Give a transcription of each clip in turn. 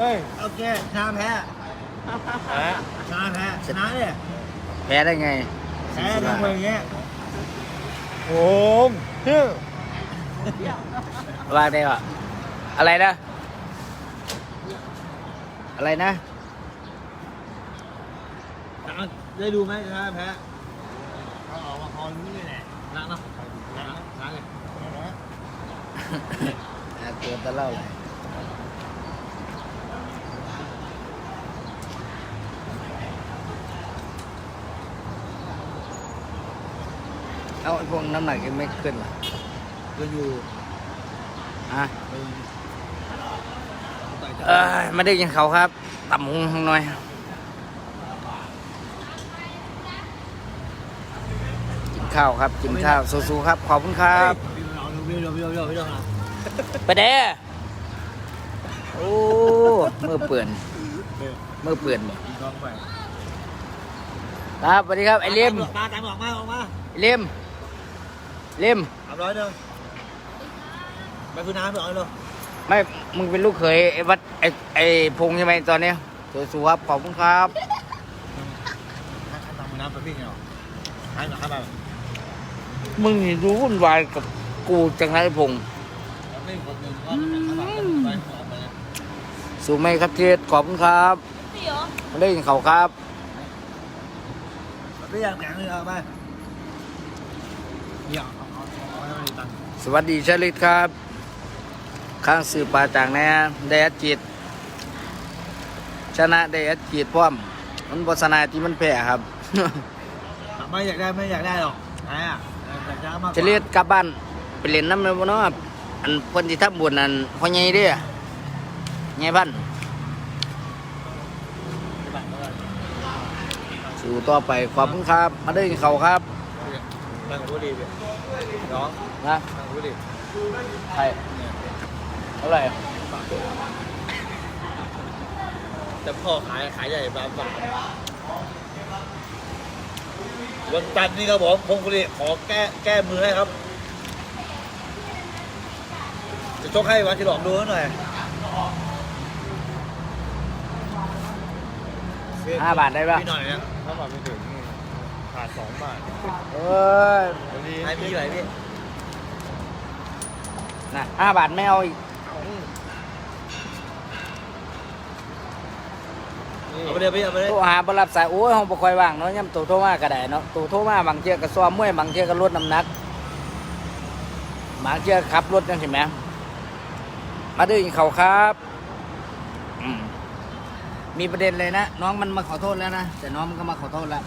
เฮ้ยโอเคชนะแพ้แพ้ชนะแพ้ชนะเนี่ยแพ้ได้ไงแพ้ทำอย่างเงี้ยโอ้มเฮ้ยว่าได้ปะอะไรนะ อะไรนะได้ดูไหมชนะแพ้เอาออกมาคอนนี่แหละชนะเนาะชนะชนะเลยอะตัวตะเล่าเลย เอาไอ้พวกน้ำหนักยังไม่ขึ้นเหรอก็อยู่ฮะเอ้ยไม่ได้กินเขาวครับต่ำหงหน่อยกินข้าวครับกินข้าวสู้ๆครับ ขอบคุณครับวิวเราวิวเราวิวเราวิวเราไปเด้อโอ้มือเปื่อนมือเปื่อนบ่อีกรอบไปครับสวัสดีครับไอ้เลียมมาตามออกมาออกมาไอ้เลียม เลียมสามร้อยเดิมไปคือน้ำไปเอาเลยไม่ มึงเป็นลูกเขยไอ้วัดไอ้ไอ้พงษ์ใช่ไหมตอนเนี้ยสู้ๆครับขอบคุณครับถ้าทำน้ำไปพี่เหรอให้มาให้มามึงนี่รู้วุ่นวายกับกูจังไรพงษ์แล้วไม่คนหนึ่งก็ให้มาไปออกไปเลยสู้ไหมครับเทศขอบคุณครับมาเล่นเขาครับไม่อยากแข่งเลยเอาไปอยาก สวัสดีชลิตครับ ข้างสื่อปลาจากแน่ได้อัดจิต ชนะได้อัดจิตพร้อม มันบสนาที่มันแพ้ครับ ไม่อยากได้ไม่อยากได้หรอกไหนอะอยากได้มากกชว่าลิตกลับบ้านไปเล่นน้ำเลยบ่เนาะอันเพิ่นที่ทำบุญอันพ่อใหญ่เด้อใหญ่บ้านสู่ต่อไปขอบคุณครับ มาเด้อเขาครับ นั่งรู้ดีพี่น้องนะนั่งรู้ดีใครเท่าไหร่แต่พ่อขายขายใหญ่บางบาทวันจันทร์นี่ครับผมพงกุลีขอแก้แก้มือให้ครับ จะชกให้วันที่หลอกดูหน่อยห้าบาทได้ปะพี่หน่อยเนี่ยถ้าบาทไม่ถึง ขาดสองบาทเอ้ยวันนี้ให้พี่หน่อยพี่นะห้าบาทไม่เอาอีกเอาไปเลยพี่เอาไปเลยโทรหาบรับสายโอ้ยห้องบ่ค่อยว่างเนาะย่ำตัวโทรมาก็ได้เนาะตัวโทรมาบางเที่ยก็ซ้อมมวยบางเที่ยก็ลดน้ำหนักบางเที่ยขับรถจังสิแหมมาดื้อเขาครับอืมมีประเด็นเลยนะ น้องมันมาขอโทษแล้วนะ แต่น้องมันก็มาขอโทษแล้ว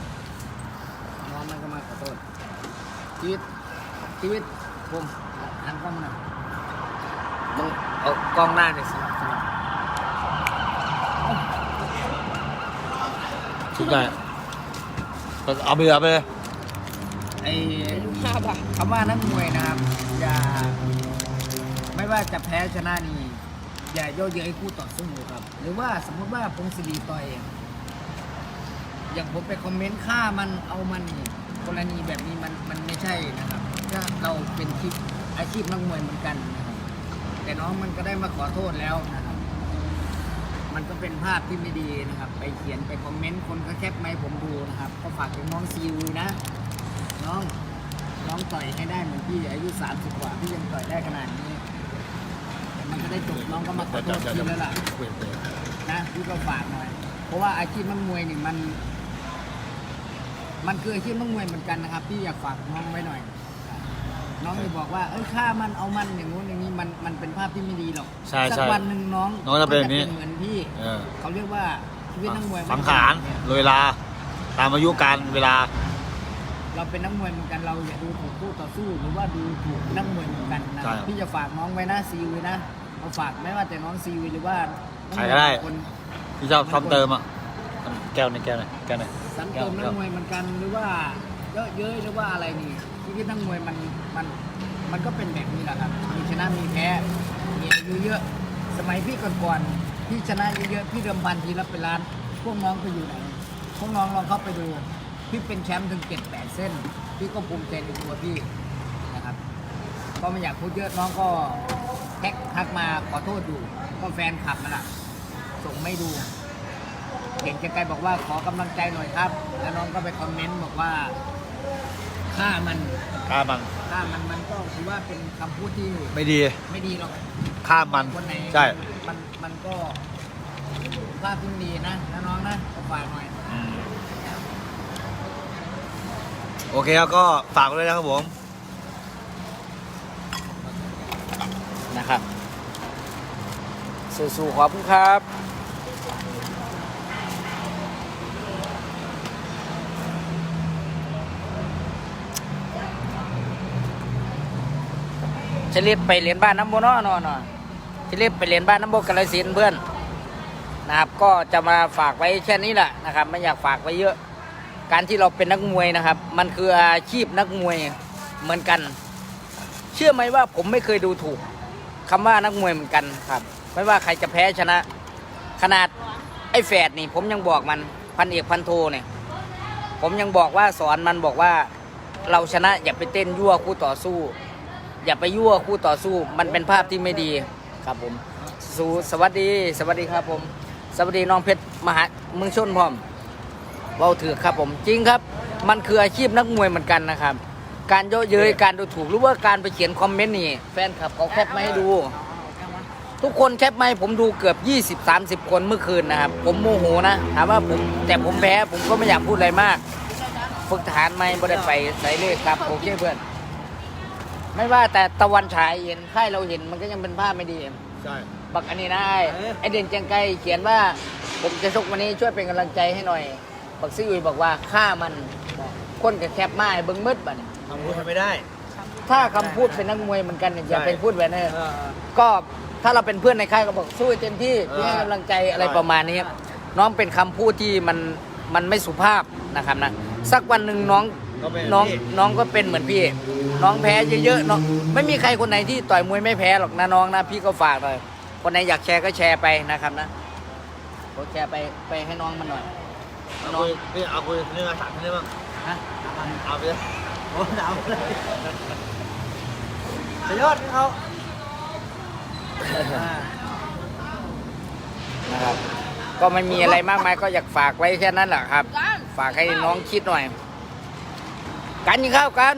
น้องมันก็มาขอโทษ ชีวิตชีวิตผมหันกล้องมาหน่อยมึงเอากล้องหน้าหน่อยสิชุดได้เอาไปเลยเอาไปเลยไอ้คำว่านักมวยนะครับ อย่า ไม่ว่าจะแพ้ชนะนี่อย่าเย่อเย้ยคู่ต่อสู้ครับ หรือว่าสมมติว่าพงศิริต่อยอย่างผมไปคอมเมนต์ฆ่ามันเอามันนี่ กรณีแบบนี้มันมันไม่ใช่นะครับถ้าเราเป็นคลิปอาชีพนักมวยเหมือนกันนะครับแต่น้องมันก็ได้มาขอโทษแล้วนะครับ มันก็เป็นภาพที่ไม่ดีนะครับ ไปเขียนไปคอมเมนต์คนก็แคปมาให้ผมดูนะครับ ก็ฝากถึงน้องซีวีนะ น้องน้องต่อยให้ได้เหมือนพี่อายุ30กว่าพี่ยังต่อยได้ขนาดนี้แต่มันก็ได้จบน้องก็มาขอโทษพี่แล้วล่ะนะพี่ก็ฝากหน่อยเพราะว่าอาชีพนักมวยนี่มัน มันคืออาชีพนักมวยเหมือนกันนะครับพี่อยากฝากน้องไว้หน่อย น้องจะบอกว่าเอ้ยฆ่ามันเอามันอย่างงู้นอย่างนี้มันมันเป็นภาพที่ไม่ดีหรอกใช่สัใช่วันหนึ่งน้องน้องจะเป็นอย่างนี้ เหมือนพี่เออเขาเรียกว่าชีวิตนักมวยมันสังขารเวลา ตามอายุการเวลา เราเป็นนักมวยเหมือนกันเราอย่าดูถูกคู่ต่อสู้หรือว่าดูถูกนักมวยเหมือนกันนะใช่ครับพี่จะฝากน้องไว้นะซีวีนะเอาฝากไม่ว่าแต่น้องซีวีหรือว่านัใครก็ได้ คน ที่ชอบซ้ำเติมอะ แก้วหนี่อยแก้วหนี่อยแก้วหนี่อย สังคมนักมวยเหมือนกันหรือว่าเยอะเย้ยหรือว่าอะไรนี่ชีวิตนักมวยมันมันมันก็เป็นแบบนี้แหละครับมีชนะมีแพ้มีอายุเยอะสมัยพี่ก่อนๆพี่ชนะเยอะๆพี่เดิมพันทีละเป็นล้าน พวกน้องไปอยู่ไหนพวกน้องลองเข้าไปดูพี่เป็นแชมป์ถึงเจ็ดแปดเส้น พี่ก็ภูมิใจในตัวพี่นะครับก็ไม่อยากพูดเยอะน้องก็แท็กทักมาขอโทษอยู่ก็แฟนขับมาละส่งไม่ดู เก่งไกลๆบอกว่าขอกำลังใจหน่อยครับ แล้วน้องก็ไปคอมเมนต์บอกว่าฆ่ามันฆ่ามันฆ่ามันมันก็ถือว่าเป็นคำพูดที่ไม่ดีไม่ดีหรอกฆ่ามัน คนไหนใช่ มันมันก็ภาพที่ดีนะนะน้องนะก็ฝากหน่อย โอเคครับก็ฝากไว้ด้วยนะครับผม นะครับ สู้ๆขอบคุณครับ จะรีบไปเรียนบ้านน้ำโบนอนอนจะรีบไปเรียนบ้านน้ำโบกาลสินธุ์เพื่อนนะครับก็จะมาฝากไว้แค่นี้แหละนะครับไม่อยากฝากไว้เยอะ การที่เราเป็นนักมวยนะครับ มันคืออาชีพนักมวยเหมือนกัน เชื่อไหมว่าผมไม่เคยดูถูกคำว่านักมวยเหมือนกันครับ ไม่ว่าใครจะแพ้ชนะ ขนาดไอ้แฝดนี่ ผมยังบอกมันพันเอกพันโทเนี่ยผมยังบอกว่าสอนมันบอกว่าเราชนะอย่าไปเต้นยั่วคู่ต่อสู้ อย่าไปยั่วคู่ต่อสู้ มันเป็นภาพที่ไม่ดีครับผมสู้สวัสดี สวัสดีครับผม สวัสดีน้องเพชรมหาเมืองชนพร้อมเว้าถือครับผมจริงครับ มันคืออาชีพนักมวยเหมือนกันนะครับ การเยาะเย้ยการดูถูกหรือว่าการไปเขียนคอมเมนต์นี่ แฟนคลับเขาแคปมาให้ดู ทุกคนแคปมาให้ผมดูเกือบ 20-30 คนเมื่อคืนนะครับ ผมโมโหนะถามว่าผมแต่ผมแพ้ผมก็ไม่อยากพูดอะไรมาก ฝึกทหารไม่บ่ได้ไปใส่เลขครับโอเคเพื่อน ไม่ว่าแต่ตะวันฉายเห็นค่ายเราเห็นมันก็ยังเป็นภาพไม่ดี ใช่ บักอันนี้นะไอ้ไอเด่นเจียงไกเขียนว่า ผมจะชกวันนี้ช่วยเป็นกำลังใจให้หน่อย บักซิอุยบอกว่าฆ่ามันคนกับแคปมาให้เบิ้งมืดบัดนี้ทำพูดทำไม่ได้ ถ้าคำพูดเป็นนักมวยเหมือนกันเนี่ยอย่าใช่ ไปพูดแบบนั้นเออ ก็ถ้าเราเป็นเพื่อนในค่ายก็บอกสู้ให้เต็มที่เออที่ให้กำลังใจอะไรใช่ประมาณนี้ครับน้องเป็นคำพูดที่มันมันไม่สุภาพนะครับนะสักวันหนึ่งน้อง ก็เป็นน้องพี่ น้องก็เป็นเหมือนพี่ น้องแพ้เยอะๆน้องไม่มีใครคนไหนที่ต่อยมวยไม่แพ้หรอกนะน้องนะพี่ก็ฝากเลยคนไหนอยากแชร์ก็แชร์ไปนะครับนะก็แชร์ไปไปให้น้องมันหน่อย เอาคุยพี่เอาคุยเรื่องอาสาท่านได้บ้างนะเอาไปเลยโอ้ดาวเลยสยอดเขานะครับก็ไม่มีอะไรมากมายก็อยากฝากไว้แค่นั้นแหละครับ ฝากให้น้องคิดหน่อย กันยิงข้าวกัน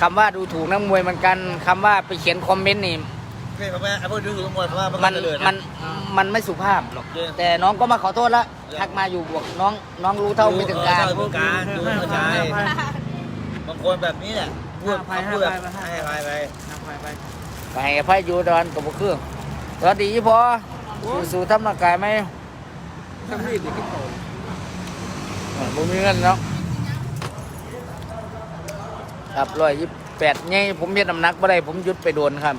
คำว่าดูถูกนักมวยเหมือนกัน คำว่าไปเขียนคอมเมนต์นี่พี่ผมไอ้พวกดูถูกทั้งหมดเพราะว่ามันมันเจริญมันมันไม่สุภาพหลอก เยอะแต่น้องก็มาขอโทษแล้วทักมาอยู่บวกน้องน้องรู้เท่าไม่ถึงการเท่าไม่ถึงการดูเข้าใจบางคนแบบนี้แหละพูดเขาพูดแบบให้ไปไปไปให้พายอยู่ดอนกับบุคือสวัสดีพอสู่ทำร่างกายไหมต้องรีบดิพี่โต ผมมีเงินเนาะครับร้อยยี่แปดไงผมเฮ็ดน้ำหนักบ่ได้ผมหยุดไปโดนครับ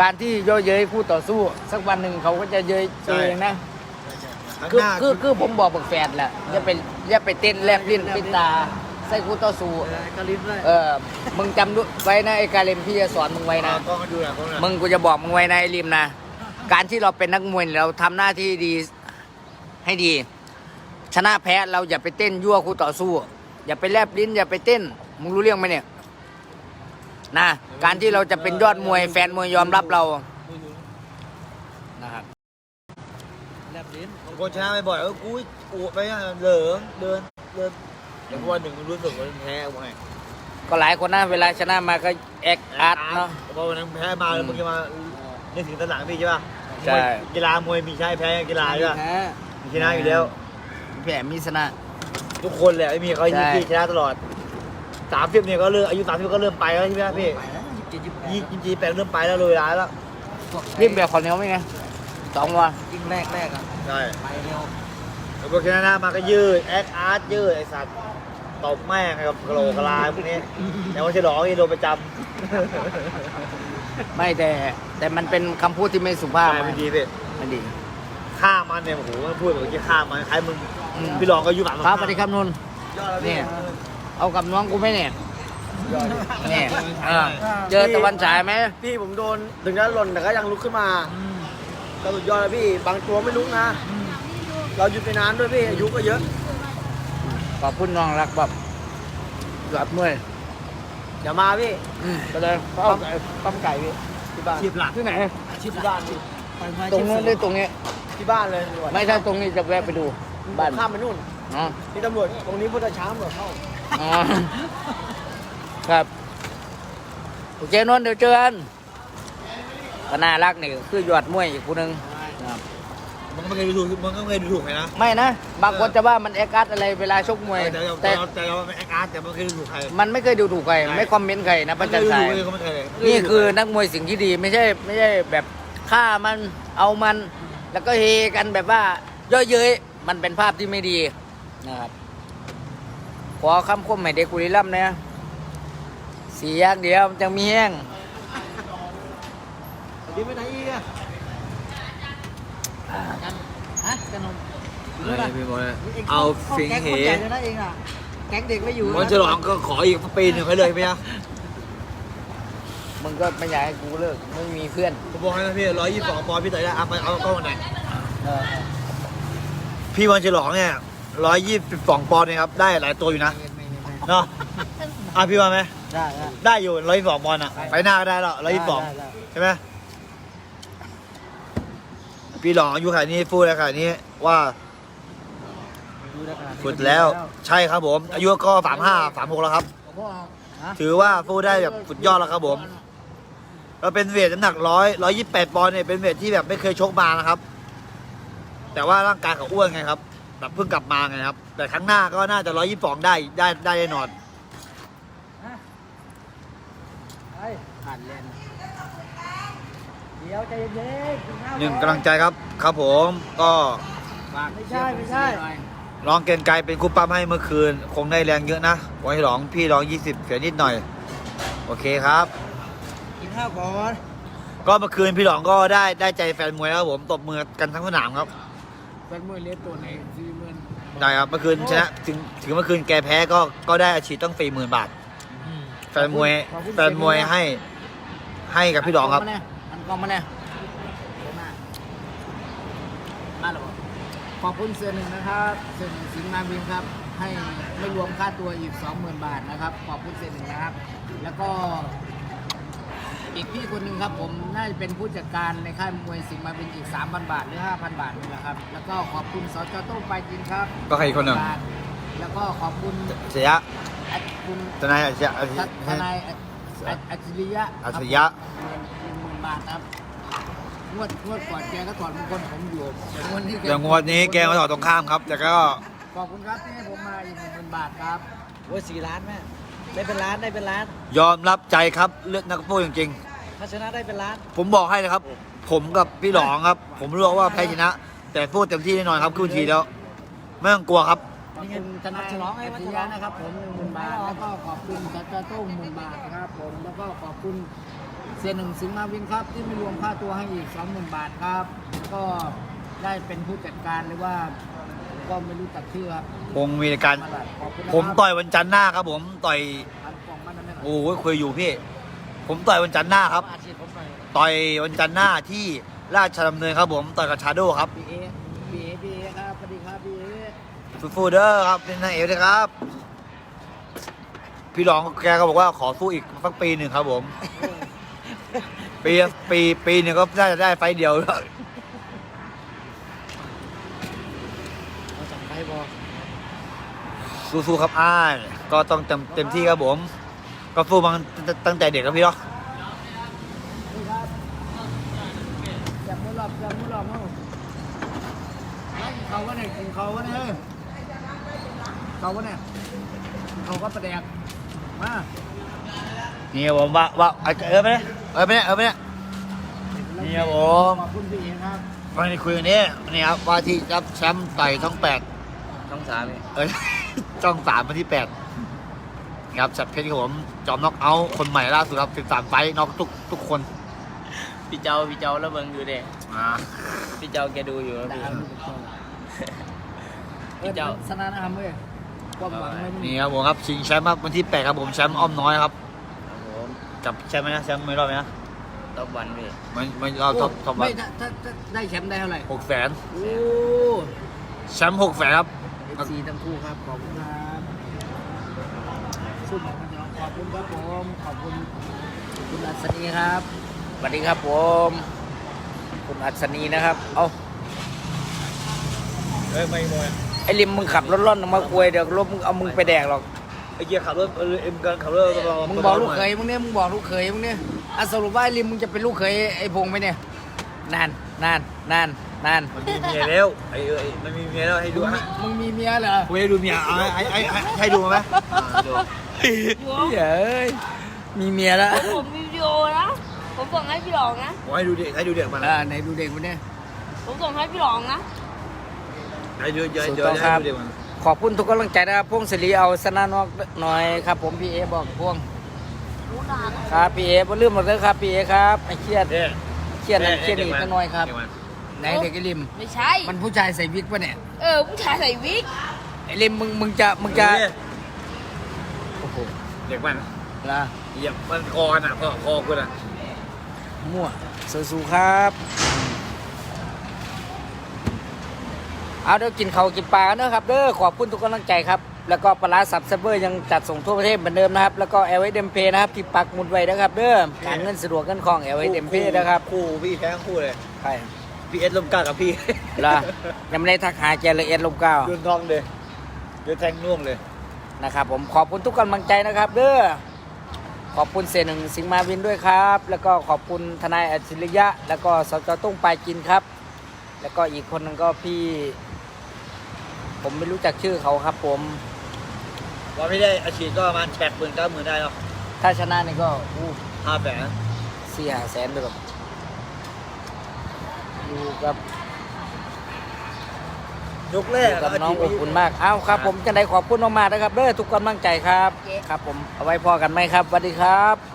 การที่เย่อเย้ยคู่ต่อสู้ สักวันหนึ่งเขาก็จะเย้ยเจอเองนะข้างคือหน้าคือคือผมบอกบักแฟนแหละอย่าไปอย่าไปเต้นแลบลิ้นปิดตาใส่คู่ต่อสู้กระลิ้นด้วยเออมึงจำดูไว้นะไอ้การเล่นพี่จะสอนมึงไว้นะกล้องให้ดูหน่อยกล้องหน่อยมึงกูจะบอกมึงไว้นะไอ้ริมนะการที่เราเป็นนักมวยเนี่ยเราทำหน้าที่ดีให้ดี ชนะแพ้เราอย่าไปเต้นยั่วคู่ต่อสู้ อย่าไปแลบลิ้น อย่าไปเต้นมึงรู้เรื่องไหมเนี่ยนะการที่เราจะเป็นยอดมวยแฟนมวยยอมรับเรานะครับแลบลิ้นบางคนชนะไปบ่อยเออกูอูไปอะเหลิงเดินเดินเดี๋ยววันหนึ่งรู้สึกว่าแพ้ว่าไงก็หลายคนนะเวลาชนะมาก็แอคอาร์ตเนาะพอวันนั้นแพ้มาแล้วมึงจะมาเล่นถึงตะหลังพี่ใช่ป่ะใช่มวยกีฬามวยมีใช่แพ้กีฬาใช่ป่ะแพ้มีชนะอยู่แล้ว แพ้มีชนะ ทุกคนแหละไม่มีเขาใช่ ยี่ชนะตลอดสามสิบเนี่ยก็เริ่มอายุสามสิบก็เริ่มไปแล้วใช่ไหมพี่ไปแล้วยี่สิบเจ็ดยี่สิบแปดยี่ยี่แปดเริ่มไปแล้วเลยร้ายแล้วรีบแบบขอเหนียวไหมไงสองวันยิ่งแรกแรกอะใช่ไปเร็วแล้วพอชนะมาก็ยืดแอคอาร์ตยืดไอสัตว์ตบแม่งกับกระโหลกกระลาพวกนี้แต่ว่าฉลองนี่โดนประจำไม่แต่แต่มันเป็นคำพูดที่ไม่สุภาพใช่ไม่ดีพี่ไม่ดี ฆ่ามันเนี่ยโอ้โหมันพูดแบบที่ฆ่ามันคล้ายมึง อืมพี่รองก็อายุแบบครับสวัสดีครับนุ่นนี่เอากับน้องกูไหมเนี่ยนี่เออเจอตะวันฉายไหมพี่ผมโดนถึงจะหล่นแต่ก็ยังลุกขึ้นมาก็สุดยอดเลยพี่ บางตัวไม่ลุกนะ เราหยุดไปนานด้วยพี่อายุก็เยอะ ขอบคุณน้องรักแบบหลับเมื่อยเดี๋ยวมาพี่ไปเลยปั๊มปั๊มไก่พี่ที่บ้านชีพหลักที่ไหนที่บ้านพี่ตรงนู้นหรือตรงนี้ที่บ้านเลยตำรวจไม่ใช่ตรงนี้จะแวะไปดู บ้านข้ามไปนู่นอ๋อนี่ตำรวจตรงนี้พุทธช้างตำรวจเข้าอ๋อครับโอเคนนท์เดี๋ยวเจอกันก็น่ารักนี่คือยอดมวยอีกคนหนึ่งครับมันก็ไม่เคยดูถูกมันก็ไม่เคยดูถูกใครนะไม่นะบางคนจะว่ามันเอกัสอะไรเวลาชกมวย แต่เราแต่แต่เราแต่เราเป็นแอคอาร์ตแต่มันเคยดูถูกใครมันไม่เคยดูถูกใครใช่ไม่คอมเมนต์ใครนะประจันไม่สาเคยยดูเขาไม่เคยเลยนี่คือนักมวยสิ่งที่ดีไม่ใช่ไม่ใช่แบบฆ่ามันเอามัน แล้วก็เฮกันแบบว่าเย่อเย้ย มันเป็นภาพที่ไม่ดีนะครับขอคำคมให้เด็กกุริลัมย์นะเสียอย่างเดียวมันจะมีแห้งดีไปไหนอีกอะฮะกันนมพี่บอลเอาฟิงเหแก๊งคนใหญ่เลยนะเองอะแก๊งเด็กไม่อยู่มันฉลองก็ขออีกปีหนึ่งไปเลยไหมอะมึงก็ไม่อยากให้กูเลิกมึงมีเพื่อนผมบอกให้นะพี่ร้อยยี่สิบสองปอนด์พี่ต่อยได้เอาไปเอากล้องไหนเออ พี่วันฉลองเนี่ยร้อยยี่สิบสองปอนด์เนี่ยครับ ได้หลายตัวอยู่นะ เนาะอะพี่ว่าไหม ได้ได้ ได้อยู่ร้อยยี่สิบสองปอนด์อะ ไปหน้าก็ได้แล้วร้อยยี่สิบสองได้ได้ ใช่ไหมพี่หลองอายุขนาดนี้พูดแล้วขนาดนี้ว่าดูได้ขนาดนี้ฝึกแล้ว ใช่ครับผม อายุก็สามห้าสามหกแล้วครับถือว่าฟูดได้แบบสุดยอดแล้วครับผม เราเป็นเวทน้ำหนักร้อยร้อยยี่สิบแปดปอนด์เนี่ยเป็นเวทที่แบบไม่เคยชกมานะครับ แต่ว่าร่างกายเขาอ้วนไงครับ แบบเพิ่งกลับมาไงครับ แต่ครั้งหน้าก็น่าจะร้อยยี่สิบสองได้ได้ได้แน่นอนผ่านเลนเดี๋ยวใจเย็นๆกินข้าวหนึ่งก่อกำลังใจครับ ครับผมก็ไม่ใช่ไม่ใช่ร้องเกณฑ์ไกลเป็นคู่ปั้มให้เมื่อคืน คงได้แรงเยอะนะวันที่ร้องพี่ร้องยี่สิบเสียนิดหน่อย โอเคครับ กินข้าวก่อน ก็เมื่อคืนพี่หลองก็ได้ได้ใจแฟนมวยแล้วครับผมตบมือกันทั้งสนามครับ เป็นมวยเล็กตัวไหนสี่หมื่นได้ครับเมื่อคืนชนะถึงถึงเมื่อคืนแกแพ้ก็ก็ได้อาชีพตั้งสี่หมื่นบาท แฟนมวยแฟนมวยให้ให้กับพี่หลองครับ อันกองมาเนี่ยมามาหรอขอบคุณเสือหนึ่งนะครับเสือหนึ่งสิงห์มาวินครับ ให้ไม่รวมค่าตัวอีก20,000 บาทนะครับ ขอบคุณเสือหนึ่งนะครับ แล้วก็ อีกพี่คนหนึ่งครับผมน่าจะเป็นผู้จัดการในค่ายมวยสิงห์มาวินอีก 3,000 บาทหรือ 5,000 บาทนี่แหละครับ แล้วก็ขอบคุณสจโต้งไปกินครับก็ใครอีกคนหนึ่ง บาทแล้วก็ขอบคุณเสียอัจคุณทนายอาชีพอาชีทพนายอัจอัจอัจฉริยะอัจฉริยะหนึ่งหมื่นบาทครับงวดงวดก่อนแกก็ถอดมงคลผมอยู่แต่งวดนี้แกอย่างงวดนี้แกมาต่อตรงข้ามครับ แต่ก็ขอบคุณครับที่ให้ผมมาอีกหนึ่งหมื่นบาทครับ โอ้ยสี่ล้านแม่ ได้เป็นล้านได้เป็นล้าน ยอมรับใจครับเลือดนักพูดจริงถ้าชนะได้เป็นล้าน ๆ ผมบอกให้นะครับ ผมกับพี่หลองครับ ผมรู้ว่าแพ้ชนะ แต่พูดเต็มที่แน่นอนครับขึ้นทีแล้วไม่ต้องกลัวครับ ขอบคุณทนายฉลองไงอัจมาฉฉริลยะองนะครับผมหนึ่งหมื่นบาทแล้วก็ขอบคุณจัจโต้งหมื่นบาทนะครับผมแล้วก็ขอบคุณเสียหนึ่งสิงห์มาวินครับ ที่ไม่รวมค่าตัวให้อีกสองหมื่นบาทครับแล้วก็ได้เป็นผู้จัดการหรือว่าผม ก็ไม่รู้จักชื่อครับคงมีการมาแบบขอบคุณนะผมครับต่อยวันจันทร์หน้าครับ ผมต่อยอันกล่องมันนั่นนะครับโอ้ยคุยอยู่พี่ ผมต่อยวันจันทร์หน้าครับอาชีพผมหน่อยต่อยวันจันทร์หน้าที่ราชดำเนินครับผมต่อยกับชาโดครับบีเอบีเอบีเอครับสวัสดีครับบีเอฟูๆเด้อครับเป็นนางเอกเลยครับ พี่รองแกก็บอกว่าขอสู้อีกสักปีหนึ่งครับผม ปีปีปีหนึ่งก็น่าจะได้ไฟล์เดียวแล้ว เอาจั บไปบอกสู้ๆครับอ้ายก็ต้องเต็มเต็มที่ครับผม ก็สู้มาตั้งแต่เด็กครับพี่เนาะนี่ครับจับมือหลอกจับมือหลอกมั้งไม่กินเขาก็เนี่ยกินเขาก็เนี่ยเฮ้ยเขาก็เนี่ยเขาก็ประแดกมานี่ครับผมว่าว่าเออไปเนี่ยเออไปเนี่ยเออไปเนี่ยนี่ครับผมขอบคุณพี่เอครับวันนี้คุยกันนี้นี่ครับว่าที่รับแชมป์ต่อยท้องแปด ช่องสามนี่เอ้ยจ้องสามวันที่แปดครับจัดเพชรครับผม จอมน็อกเอาท์คนใหม่ล่าสุดครับสิบสามไฟท์น็อกทุกทุกคนพี่เจ้าพี่เจ้าแล้วเบิ่งอยู่เด็อ่าพี่เจ้าแกดูอยู่แล้วดาพี่วพี่เจ้า สนานนะครับเว้ยความหวังไม่มีนี่ครับผมครับชิงแชมป์ครับวันที่แปดครับผมแชมป์อ้อมน้อยครับครับผมจับแชมป์ไหมนะแชมป์ไม่รอบไหมนะ top วันพี่ไม่ไม่รอบท็อปท็อปวัไม่นถ้าถ้าถ้าได้แชมป์ได้เท่าไหร่หกแสนโอ้แชมป์หกแสนครับ เอฟซีทั้งคู่ครับ ขอบคุณครับสู้หมอกันยองขอบคุณคุณครับผม ขอบคุณคุณอัศนีครับสวัสดีครับผม คุณอัศนีนะครับ เอาเฮ้ยไม่มวยไอ้ลิมมึงขับรถร่อนมาคุยเดี๋ยวรถมึงเอามึงไปแดกหรอก ไอ้เกียร์ขับรถเออเอ็มกันขับรถมึงบอกลูกเขยมึงเนี่ยมึงบอกลูกเขยมึงเนี่ยอะสรุปว่าไอ้ลิมมึงจะเป็นลูกเขยไอ้พงษ์ไหมเนี่ยนานนานนาน นานมันมีเมียแล้วไอ้เออมันมีเมียแล้วให้ดูมึงมีฮะมึงมีเมียเหรอกูให้ดูเมียเอาให้ให้ให้ให้ให้ดูไหมอ่าดูเฮ้ยมีเมียแล้วผมมีวิดีโอนะผมส่งให้พี่หลองนะผมให้ดูเด็กให้ดูเด็กมันอ่าไหนดูเด็กมันเนี่ยผมส่งให้พี่หลองนะให้ดูเยอะสุดเยต้อะองคให้รับดูเด็กมันขอบคุณทุกกำลังใจนะครับพวงศิริเอาสนานอกหน่อยครับ ผมพี่เอบอกพวงรู้นานครับพี่เอบ่ลืมหมดเลยครับพี่เอครับไอ้เครียดเนี่ยเครียดนั่นเครียดอีกน้อยครับเด็กมัน ไหนเด็กไอ้ลิม ไม่ใช่ มันผู้ชายใส่วิกปะเนี่ย เออผู้ชายใส่วิก ไอ้ลิมมึงมึงจะมึงจะเนี่ยโอ้โหเด็กมันละเหยียบมันคอน่ะคอคอกูน่ะมั่วสู้ๆครับ เอาเดี๋ยวกินเขาวกินปลากันเนอะครับเด้อขอบคุณทุกกำลังใจครับ แล้วก็ปลาร้าสับเซเบอร์ยังจัดส่งทั่วประเทศเหมือนเดิมนะครับ แล้วก็เอลไอเดมเพนะครับที่ปักหมุดไว้นะครับเด้อการเงินสะดวกเงินคล่องเอลไอเดมเพนะครับ คู่พี่แพ้ทั้งคู่เลยใช่ พี่เอสลมกล้ากับพี่ละยังไม่ได้ทักหาแกเลยเอ็ดลมเก้าโดนทองเลยโดนแทงน่วงเลย นะครับผมขอบคุณทุกกำลังใจนะครับเด้อขอบคุณเสยหนึ่งสิงห์มาวินด้วยครับ แล้วก็ขอบคุณทนายอัจฉริยะ แล้วก็สจตุ้งปลายกินครับ แล้วก็อีกคนหนึงก็พี่ ผมไม่รู้จักชื่อเขาครับ ผมว่าไม่ได้อาชีพก็ประมาณแฉกหมื่นเก้าหมื่นได้เนาะถ้าชนะนี่ก็อู้ห้าแสนสี่ห้าแสนเลยแบบ อยู่กับยกแรอกยู่กับน้องอบอุ่นมาก เอ้าครับ ผมจะได้ขอบคุณมากๆนะครับเด้อทุกกำลังใจครับ ครับผมเอาไว้พอกันไหมครับสวัสดีครับ